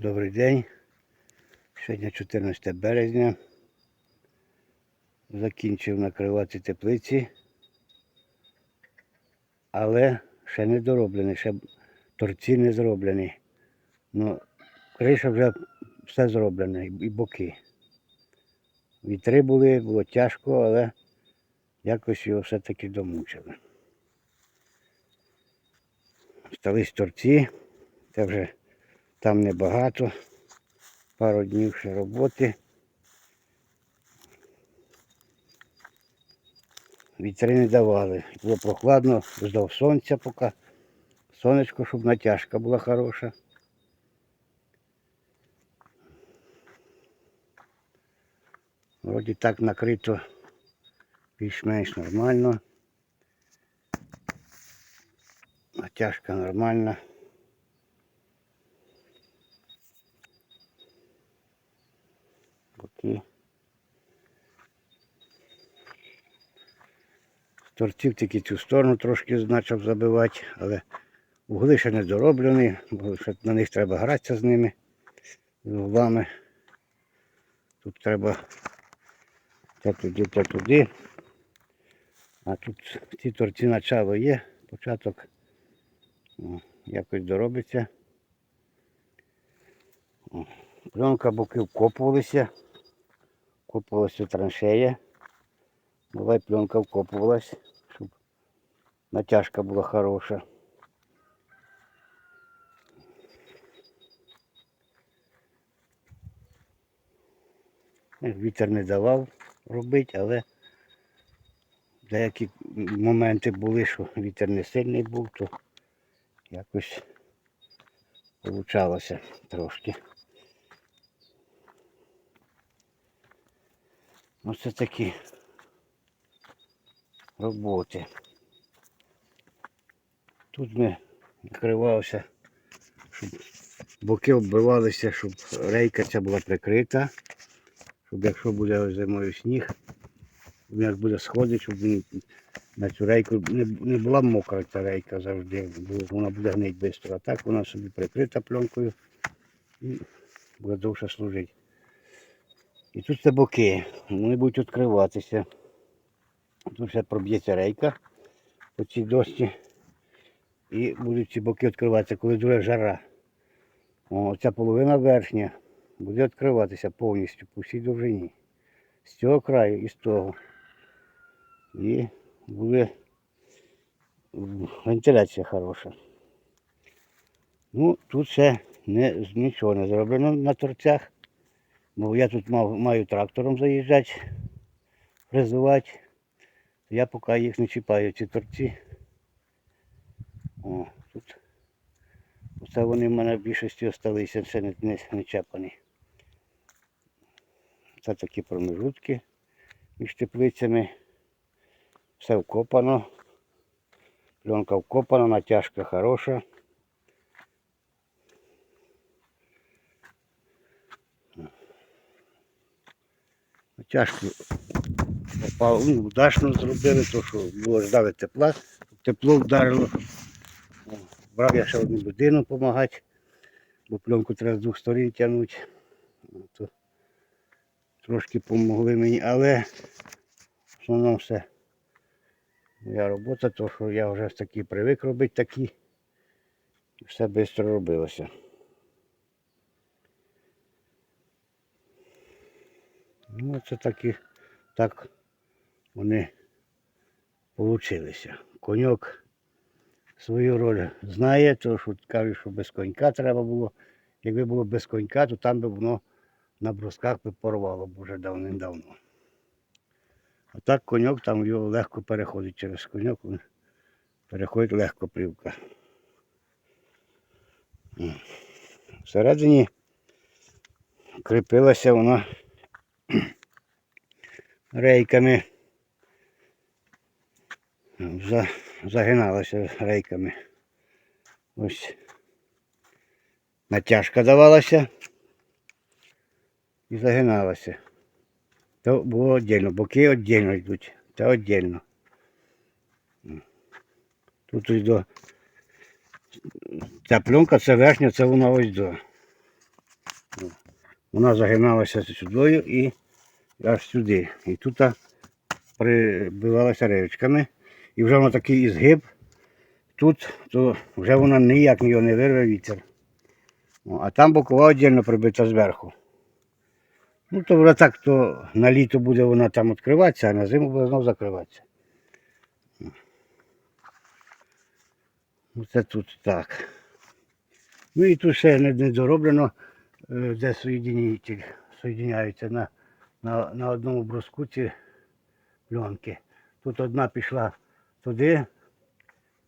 Добрий день. Сьогодні 14 березня. Закінчив накривати теплиці. Але ще не дороблені, ще торці не зроблені. Ну, криша вже все зроблена, і боки. Вітри були, було тяжко, але якось його все-таки домучили. Стались торці, це вже там небагато, пару днів ще роботи. Вітри не давали. Було прохладно, ждав сонця поки. Сонечко, щоб натяжка була хороша. Вроді так накрито більш-менш нормально. Натяжка нормальна. Боки. З торців тільки цю сторону трошки почав забивати, але угли ще не дороблені, бо ще на них треба гратися з ними, з углами. Тут треба те туди, те туди. А тут ці торці начало є, початок о, якось доробиться. Пленка боки вкопувалися. Вкопувалася траншея. Була пленка вкопувалась, натяжка була хороша. Вітер не давав робити, але деякі моменти були, що вітер не сильний був, то якось получалося трошки. Оце такі роботи. Тут ми накривалося, щоб боки оббивалися, щоб рейка ця була прикрита, щоб якщо буде зимою сніг, як буде сходити, щоб він на цю рейку не, не була мокра ця рейка завжди, бо вона буде гнить швидко. А так вона собі прикрита пленкою і буде довше служити. І тут це боки, вони будуть відкриватися. Тут ще проб'ється рейка по цій дошці. І будуть ці боки відкриватися, коли дуже жара. О, ця половина верхня буде відкриватися повністю по всій довжині. З цього краю і з того. І буде вентиляція хороша. Ну, тут ще не, нічого не зроблено на торцях. Бо я тут мав, маю трактором заїжджати, фрезувати. Я поки їх не чіпаю, ці торці. О, тут. Оце вони в мене в більшості осталися, ще не, не, не чепані. Це такі промежутки між теплицями. Все вкопано. Пленка вкопана, натяжка хороша. Натяжку попав, ну, удачно зробили, то що було ждали тепла, тепло вдарило. Брав я ще одну людину допомагати, бо пленку треба з двох сторін тягнути. Ну, То трошки допомогли мені, але в основному все моя робота, то що я вже таки привик робити такі. Все швидко робилося. Ну, це такі, так вони получилися. Коньок свою роль знає, то що кажуть, що без конька треба було. Якби було без конька, то там би воно на брусках би порвало б вже давним-давно. А так коньок там його легко переходить через коньок, переходить легко плівка. Всередині кріпилася вона рейками. За, загиналася рейками. Ось натяжка давалася і загиналася. То було віддільно, боки віддільно йдуть, та віддільно. Тут ось до. Ця пленка, це верхня, це вона ось до. вона загиналася сюди і аж сюди. І тут прибивалася речками. І вже воно такий ізгиб. Тут то вже вона ніяк його не вирве вітер. А там бокова віддільно прибита зверху. Ну, то вже так, то на літо буде вона там відкриватися, а на зиму буде знову закриватися. Оце тут так. Ну і тут ще не, не дороблено, е, де соєдинитель соєдиняються на, на, на одному бруску ці пленки. Тут одна пішла туди,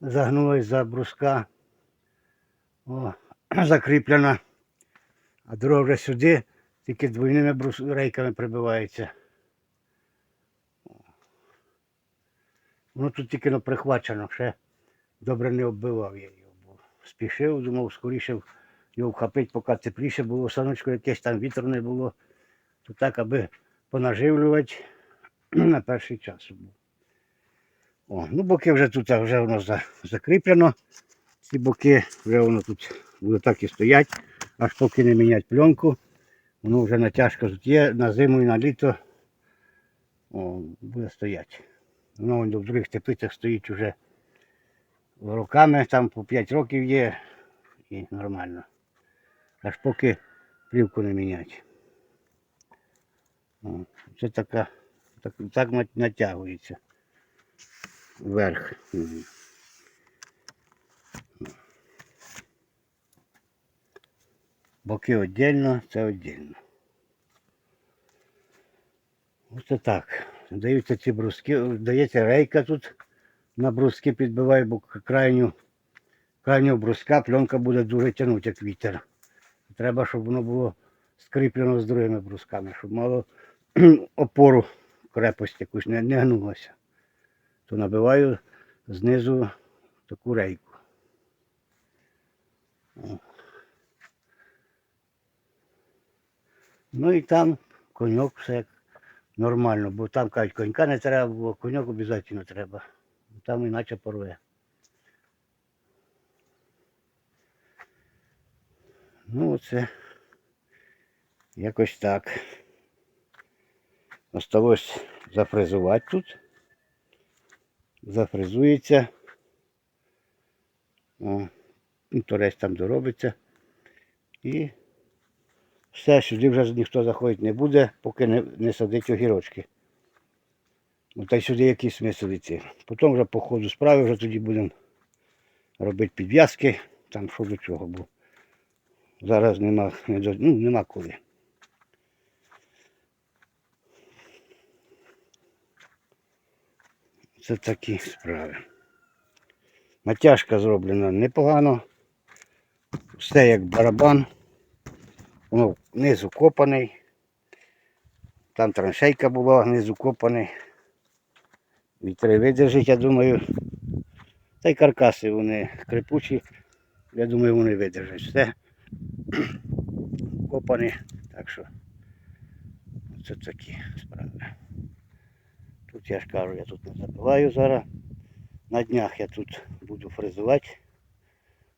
загнулась за бруска, о, закріплена, а друга вже сюди, тільки двойними брус... рейками прибивається. Воно тут тільки ну, прихвачено, ще добре не оббивав я його. Бо спішив, думав, скоріше його вхопити, поки тепліше було, саночко якесь там вітер не було. То так, аби понаживлювати на перший час. був. О, ну боки вже тут вже воно за- закріплено. Ці боки вже воно тут буде так і стоять, аж поки не міняти пленку. Воно вже натяжка тут є, на зиму і на літо о, буде стояти. Воно вон в других теплицях стоїть вже роками, там по 5 років є і нормально. Аж поки плівку не міняти. О, Це така, так, так натягується вверх. Боки віддільно, це віддільно. Оце так. Даються ці бруски, дається рейка тут на бруски підбиває, бо крайню, крайнього бруска пленка буде дуже тягнути, як вітер. Треба, щоб воно було скріплено з другими брусками, щоб мало опору крепость якусь не, не гнулося. То набиваю знизу таку рейку. Ну і там коньок все нормально, бо там кажуть, конька не треба, бо коньок обов'язково треба. Там іначе порве. Ну оце якось так. Осталось зафрезувати тут. Зафрезується. О, ну, торець там доробиться. І все, сюди вже ніхто заходити не буде, поки не, не садить огірочки. Ну, та й сюди якийсь смисл йти. Потім вже по ходу справи вже тоді будемо робити підв'язки, там що до чого, бо зараз нема, ну, нема коли. Це такі справи. Натяжка зроблена непогано. Все як барабан. Воно знизу копаний. Там траншейка була, знизу копаний. Вітри видержить, я думаю. Та й каркаси вони крепучі. Я думаю, вони видержать. Все копані. Так що це такі справи. Тут я ж кажу, я тут не забиваю зараз. На днях я тут буду фрезувати,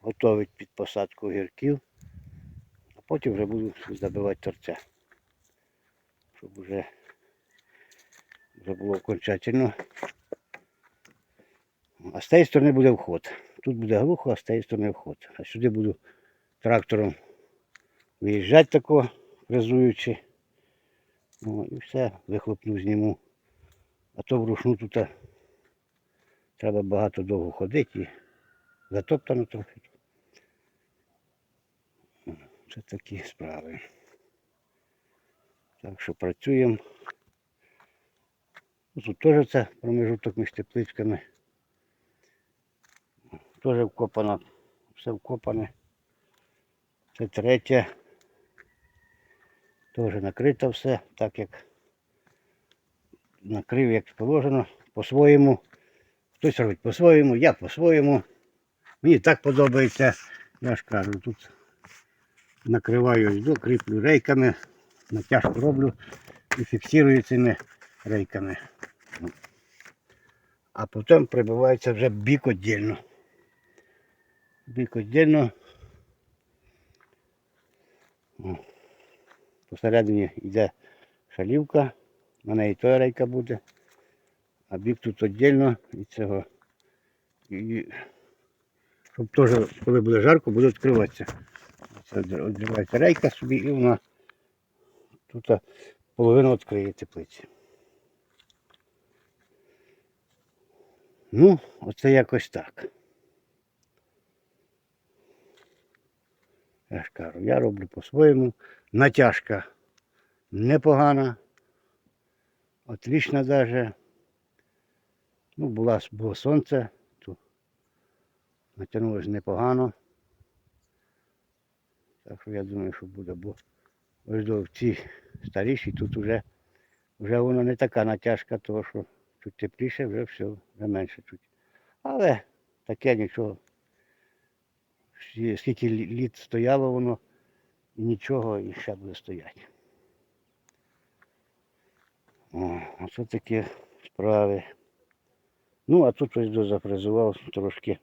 готувати під посадку гірків, а потім вже буду забивати торця. Щоб вже, вже було окончательно. А з тієї сторони буде вход. Тут буде глухо, а з тієї сторони вход. А сюди буду трактором виїжджати тако, фрезуючи. О, і все, вихлопну зніму. А то вручну тут треба багато довго ходити і затоптано трохи. Це такі справи. Так що працюємо. Ну, Тут теж це промежуток між тепличками. Теж вкопано, все вкопане. Це третє. Теж накрито все, так як накрив, як положено, по-своєму. Хтось робить по-своєму, я по-своєму. Мені так подобається. Я ж кажу, тут накриваю йду, кріплю рейками, натяжку роблю і фіксую цими рейками. А потім прибивається вже бік віддільно. Бік віддільно. Посередині йде шалівка, на неї той рейка буде, а бік тут віддільно і цього. І щоб теж, коли буде жарко, буде відкриватися. Це рейка собі і вона тут половину відкриє теплиці. Ну, оце якось так. Я ж кажу, я роблю по-своєму. Натяжка непогана. Отлічна даже. Ну, була, було сонце, то натягнулося непогано. Так що я думаю, що буде, бо ось до ці старіші тут вже, вже воно не така натяжка, того що чуть тепліше, вже все, вже менше чуть. Але таке нічого. Скільки літ стояло воно, і нічого і ще буде стояти. Оце такі справи. Ну, а тут ось дозафрезував трошки.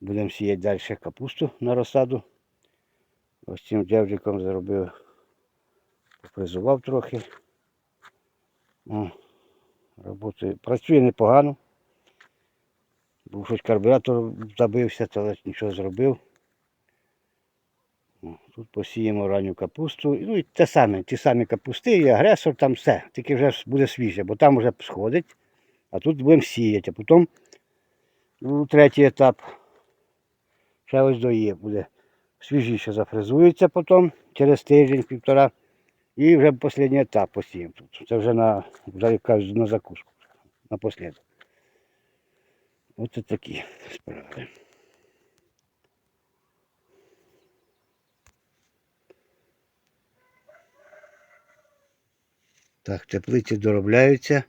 Будемо сіяти далі капусту на розсаду. Ось цим дявджиком зробив, пофрезував трохи. О, роботи. Працює непогано. Був щось карбюратор забився, але нічого зробив. Тут посіємо ранню капусту. Ну і те саме, ті самі капусти і агресор, там все. Тільки вже буде свіже, бо там вже сходить, а тут будемо сіяти. А потім ну, третій етап. Ще ось доє буде. Свіжіше зафрезується потім через тиждень-півтора. І вже останній етап посіємо тут. Це вже на, кажуть, на закуску. Напослідок. Оце такі справи. Так, теплиці доробляються.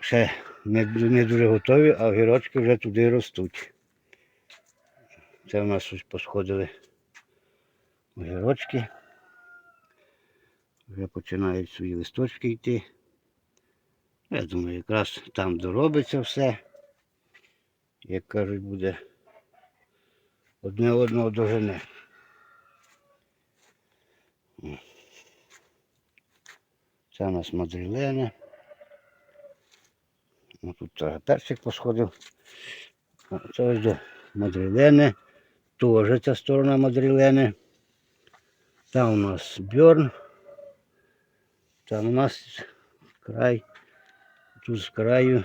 Ще не, не дуже готові, а огірочки вже туди ростуть. Це в нас ось посходили огірочки. Вже починають свої листочки йти. Я думаю, якраз там доробиться все. Як кажуть, буде одне одного дожене. Це у нас мадрилена. Ну, тут персик посходив. А Це ось до мадрилени. Теж ця сторона мадрилени. Там у нас бьорн. Там у нас край. Тут з краю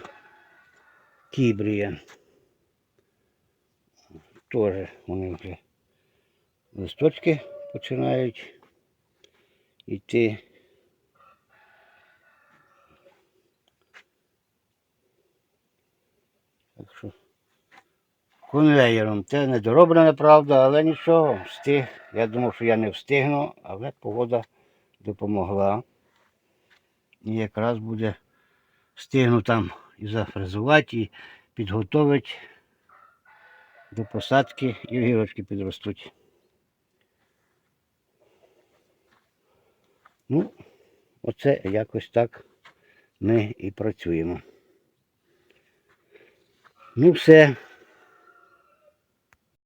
кібрія. Теж вони вже листочки починають йти. Так що конвеєром. Це не дороблене, правда, але нічого, встиг. Я думав, що я не встигну, але погода допомогла. І якраз буде встигну там і зафрезувати, і підготовити до посадки і огірочки підростуть. Ну, оце якось так ми і працюємо. Ну все,